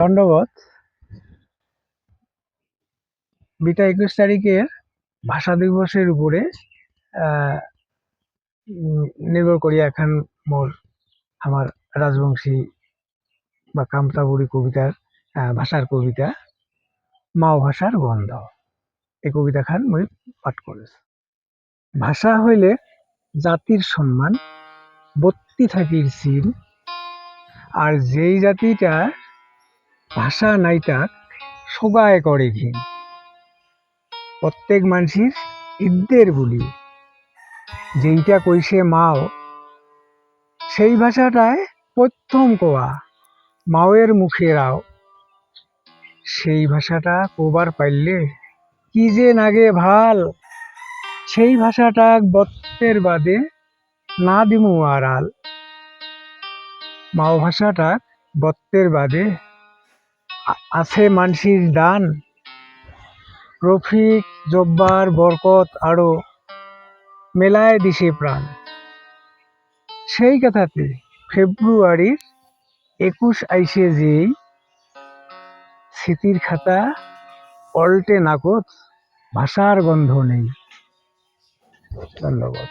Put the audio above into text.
দণ্ডবত beta একুশ তারিখে ভাষা দিবসের উপরে নির্ভর করি এখন মোর আমার রাজবংশী বা কামতাবুড়ি কবিতার ভাষার কবিতা, মাও ভাষার গন্ধ। এই কবিতা খান মই পাঠ করেছি। ভাষা হইলে জাতির সম্মান, বত্তি থাকির চিন আর যেই জাতিটা ভাষা নাই তাক সোগায় করে ঘিন প্রত্যেক মানুষের ইদ্দের বলি। যেইটা কইছে মাও, সেই ভাষাটায় প্রথম কোয়া, মাওয়ের মুখে রাও। সেই ভাষাটা কোবার পাইলে কি যে নাগে ভালো, সেই ভাষাটা বত্তের বাদে না দিমু আড়াল। মাও ভাষাটা বত্তের বাদে আছে মানসির দান। রফিক, জব্বার, বরকত আরও মেলায় দিছে প্রাণ। সেই কথাতে ফেব্রুয়ারির একুশ আইসে যেই স্মৃতির খাতা পল্টে নাকত ভাষার গন্ধ নেই। ধন্যবাদ।